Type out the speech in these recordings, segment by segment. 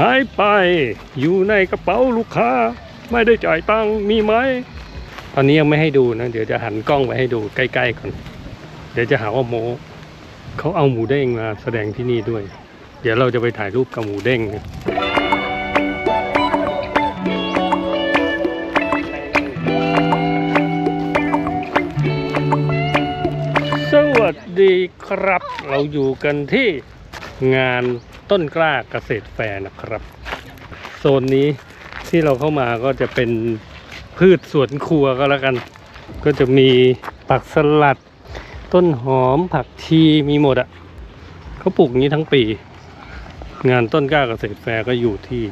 หายไป อยู่ในกระเป๋าลูกค้า ไม่ได้จ่ายตังค์มีไหมตอนนี้ยังไม่ให้ดูนะ เดี๋ยวจะหันกล้องไปให้ดูใกล้ๆก่อน เดี๋ยวจะหาว่าโมเขาเอาหมูเด้งมาแสดงที่นี่ด้วย เดี๋ยวเราจะไปถ่ายรูปกับหมูเด้งนะสวัสดีครับ เราอยู่กันที่งาน ต้นกล้าเกษตรแฟร์นะครับ โซนนี้ที่เราเข้ามาก็จะเป็นพืชสวนครัวก็แล้วกัน ก็จะมีผักสลัด ต้นหอมผักชีมีหมดอะเขาปลูกอย่างนี้ทั้งปี งานต้นกล้าเกษตรแฟร์ก็อยู่ที่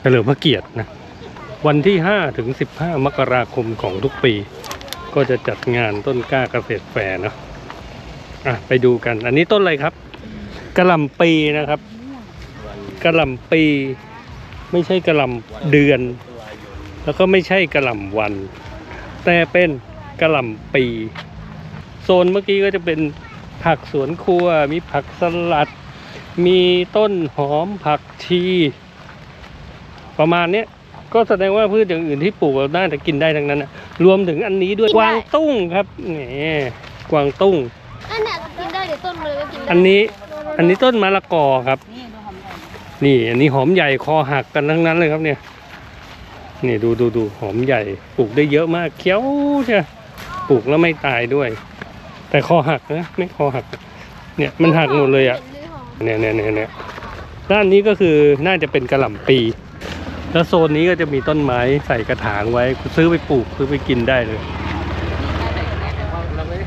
เฉลิมพระเกียรตินะวันที่ 5 ถึง 15 มกราคมของทุกปี ก็จะจัดงานต้นกล้าเกษตรแฟร์เนะอะไปดูกัน อันนี้ต้นอะไรครับกระลำปีนะครับ กระหล่ำปี ไม่ใช่กระหล่ำเดือน แล้วก็ไม่ใช่กระหล่ำวัน แต่เป็นกระหล่ำปี โซนเมื่อกี้ก็จะเป็นผักสวนครัว มีผักสลัด มีต้นหอมผักชี ประมาณเนี้ยก็แสดงว่าพืชอย่างอื่นที่ปลูกเราน่าจะกินได้ทั้งนั้นนะรวมถึงอันนี้ด้วยกินกได้วางตุ้งครับแหมกวางตุ้งอันเนี้ยกินได้เดี๋ยวต้นเลยก็กินได้อันนี้ อันนี้ต้นมะละกอครับ นี่อันนี้หอมใหญ่คอหักกันทั้งนั้นเลยครับเนี่ยนี่ดูดูดูหอมใหญ่ปลูกได้เยอะมากเคี้ยวใช่ปลูกแล้วไม่ตายด้วย แต่คอหักนะไม่คอหัก เนี่ยมันหักหมดเลยอะเนี่ยเนี่ยเนี่ยเนี่ยด้านนี้ก็คือน่าจะเป็นกระหล่ำปี แล้วโซนนี้ก็จะมีต้นไม้ใส่กระถางไว้ซื้อไปปลูกซื้อไปกินได้เลย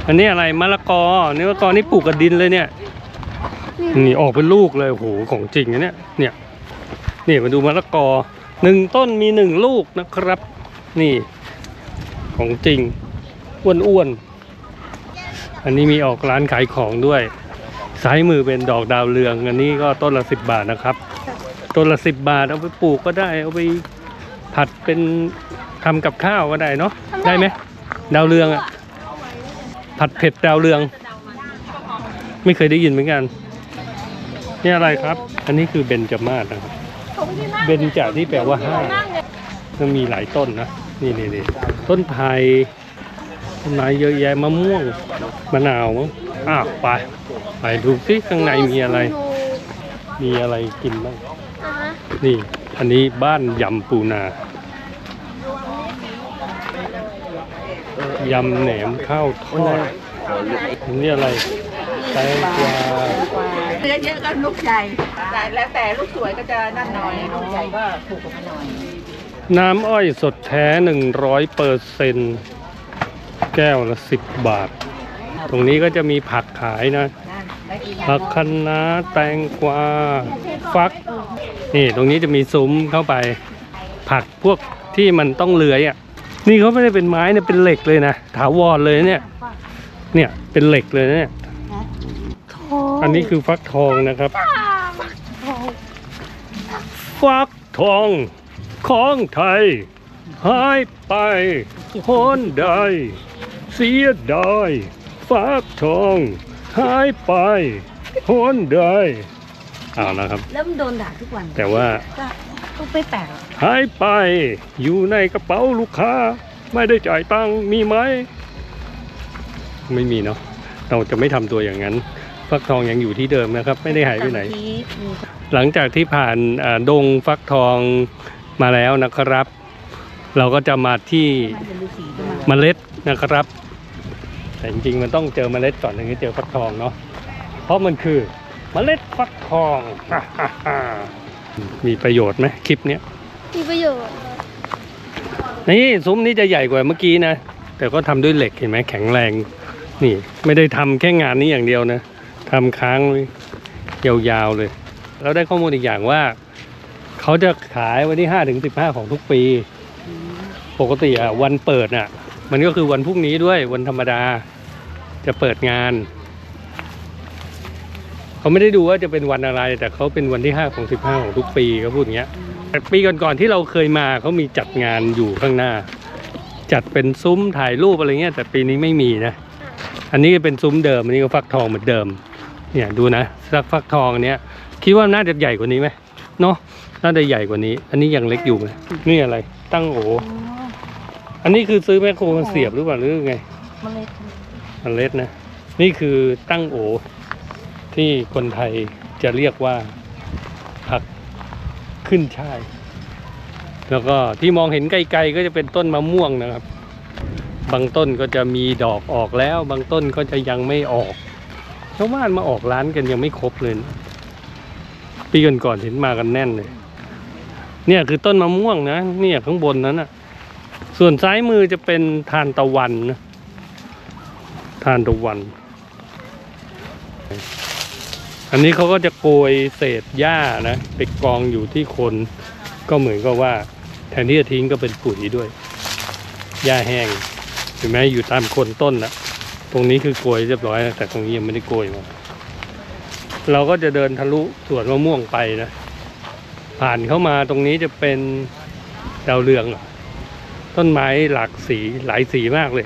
อันนี้อะไรมะละกอนี่มะละกอนี่ปลูกกับดินเลยเนี่ย นี่ออกเป็นลูกเลยโอ้โหของจริงนะเนี่ยเนี่ยนี่มาดูมะละกอหนึ่งต้นมีหนึ่งลูกนะครับ นี่ของจริงอ้วนๆอันนี้มีออกร้านขายของด้วยซ้ายมือเป็นดอกดาวเรือง อันนี้ก็ต้นละสิบบาทนะครับ ต้นละสิบบาทเอาไปปลูกก็ได้เอาไปผัดเป็นทำกับข้าวก็ได้เนาะได้ไหมดาวเรืองอะผัดเผ็ดดาวเรือง ไม่เคยได้ยินเหมือนกัน นี่อะไรครับ อันนี้คือเบญจมาศนะครับ เบญจที่แปลว่าห้ามันมีหลายต้นนะ นี่นี่นี่ต้นไผ่ต้นไม้เยอะแยะมะม่วง มะนาวมั้งอ้าวไป ไปดูสิข้างในมีอะไร มีอะไรกินบ้างอ่าฮะนี่ อันนี้บ้านยำปูนายำแหนมข้าวทอดอันนี้อะไรแตงกวา เนื้อเยอะก็ลูกใหญ่แต่แล้วแต่ลูกสวยก็จะนั่นหน่อยลูกใหญ่ก็ถูกกว่าหน่อยน้ำอ้อยสดแท้หนึ่งร้อยเปอร์เซนแก้วละสิบบาท ตรงนี้ก็จะมีผักขายนะนั่นได้กี่ผักคะน้าแตงกวาฟัก นี่ตรงนี้จะมีซุ้มเข้าไป ผักพวกที่มันต้องเลื้อยอะ นี่เขาไม่ได้เป็นไม้เนี่ยเป็นเหล็กเลยนะ ถาวรเลยเนี่ย เนี่ยเป็นเหล็กเลยนะเนี่ย อันนี้คือฟักทองนะครับ ฟักทองของไทย หายไปหนใด เสียดายฟักทองหายไปหนใดเอาละครับแล้วมันโดนด่าทุกวันแต่ว่าก็ก็ไม่แปลกหรอกหายไปอยู่ในกระเป๋าลูกค้า ไม่ได้จ่ายตังค์มีไหม ไม่มีเนาะเราจะไม่ทำตัวอย่างนั้น ฟักทองยังอยู่ที่เดิมนะครับ ไม่ได้หายไปไหนบางทีมีหลังจากที่ผ่านอ่าดงฟักทองมาแล้วนะครับ เราก็จะมาที่มันเป็นฤาษีด้วยมั้งเมล็ดนะครับ แต่จริงๆมันต้องเจอเมล็ดก่อนถึงจะเจอฟักทองเนาะเพราะมันคือเมล็ดฟักทองมีประโยชน์ไหมคลิปเนี้ยมีประโยชน์นี่ซุ้มนี้จะใหญ่กว่าเมื่อกี้นะแต่ก็ทำด้วยเหล็กเห็นไหมแข็งแรง นี่ ไม่ได้ทำแค่งานนี้อย่างเดียวนะ ทำค้างยาวๆเลย เราได้ข้อมูลอีกอย่างว่า เขาจะขายวันที่5ถึง15ของทุกปี ปกติอะวันเปิดน่ะ มันก็คือวันพรุ่งนี้ด้วยวันธรรมดาจะเปิดงาน เขาไม่ได้ดูว่าจะเป็นวันอะไร แต่เขาเป็นวันที่5ของ15ของทุกปีเขาพูดอย่างเงี้ยแต่ปีก่อนๆที่เราเคยมาเขามีจัดงานอยู่ข้างหน้า จัดเป็นซุ้มถ่ายรูปอะไรเงี้ยแต่ปีนี้ไม่มีนะ อันนี้เป็นซุ้มเดิม อันนี้ก็ฟักทองเหมือนเดิม เนี่ยดูนะสักฟักทองเนี้ยคิดว่าน่าจะใหญ่กว่านี้ไหมเนาะน่าจะใหญ่กว่านี้ อันนี้ยังเล็กอยู่ไหมนี่อะไร ตั้งโออันนี้คือซื้อแมคโครมาเสียบหรือเปล่าหรือไงมันเลยมันเล็ดนะนี่คือตั้งโอ ที่คนไทยจะเรียกว่าผักขึ้นช่าย แล้วก็ที่มองเห็นไกลๆก็จะเป็นต้นมะม่วงนะครับ บางต้นก็จะมีดอกออกแล้ว บางต้นก็จะยังไม่ออก ชาวบ้านมาออกร้านกันยังไม่ครบเลยนะปีก่อนๆเห็นมากันแน่นเลย เนี่ยคือต้นมะม่วงนะ เนี่ยข้างบนนั้นอะ ส่วนซ้ายมือจะเป็นทานตะวันนะทานตะวัน อันนี้เขาก็จะโกยเศษหญ้านะไปกองอยู่ที่คน ก็เหมือนกับว่า แทนที่จะทิ้งก็เป็นปุ๋ยด้วยหญ้าแห้งเห็นไหมอยู่ตามโคนต้นนะต รงนี้คือโกยเรียบร้อยแล้วแต่ตรงนี้ยังไม่ได้โกยมาเราก็จะเดินทะลุสวนมะม่วงไปนะ ผ่านเข้ามาตรงนี้จะเป็นดาวเรืองต้นไม้หลากสีหลายสีมากเลย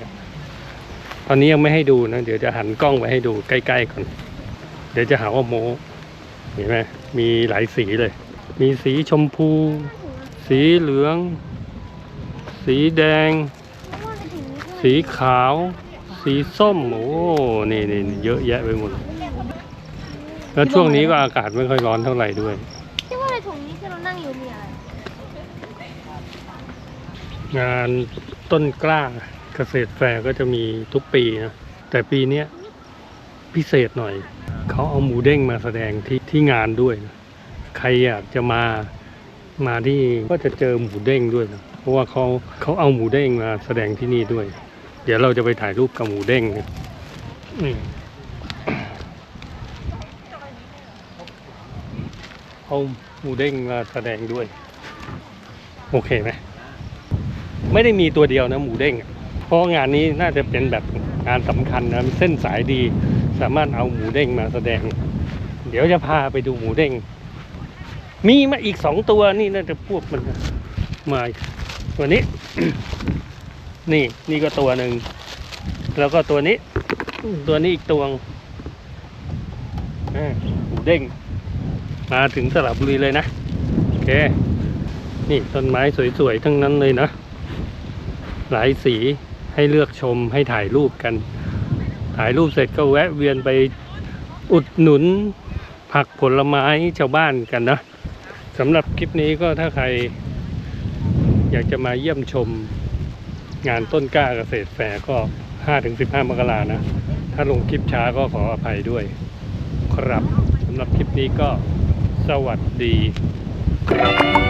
ตอนนี้ยังไม่ให้ดูนะเดี๋ยวจะหันกล้องไปให้ดูใกล้ๆก่อน เดี๋ยวจะหาว่าโมเห็นไหมมีหลายสีเลย มีสีชมพู สีเหลือง สีแดง สีขาว สีส้มโอ้นี่นี่เยอะแยะไปหมด แล้วช่วงนี้ก็อากาศไม่ค่อยร้อนเท่าไหร่ด้วยที่ว่าในถุงนี้ที่เรานั่งอยู่มีอะไร งานต้นกล้าเกษตรแฟร์ก็จะมีทุกปีนะ แต่ปีเนี้ยพิเศษหน่อย เขาเอาหมูเด้งมาแสดงที่ที่งานด้วยนะใครอยากจะมามาที่ก็จะเจอหมูเด้งด้วยนะเพราะว่าเขาเขาเอาหมูเด้งมาแสดงที่นี่ด้วยเดี๋ยวเราจะไปถ่ายรูปกับหมูเด้งนะนี่เอาหมูเด้งมาแสดงด้วย โอเคไหมไม่ได้มีตัวเดียวนะหมูเด้งเพราะงานนี้น่าจะเป็นแบบงานสำคัญนะเส้นสายดี สามารถเอาหมูเด้งมาแสดง เดี๋ยวจะพาไปดูหมูเด้ง มีมาอีกสองตัวนี่น่าจะพวกมันมาอีกตัวนี้ นี่ก็ตัวหนึ่ง แล้วก็ตัวนี้ ตัวนี้อีกตัวงอ่าหมูเด้ง มาถึงสระบุรีเลยนะ โอเค นี่ต้นไม้สวยๆ ทั้งนั้นเลยนะ หลายสีให้เลือกชมให้ถ่ายรูปกัน ถ่ายรูปเสร็จก็แวะเวียนไปอุดหนุนผักผลไม้ชาวบ้านกันนะสำหรับคลิปนี้ก็ถ้าใครอยากจะมาเยี่ยมชม งานต้นกล้าเกษตรแฟร์ก็ 5-15 มกรานะ ถ้าลงคลิปช้าก็ขออภัยด้วย ครับสำหรับคลิปนี้ก็สวัสดีครับ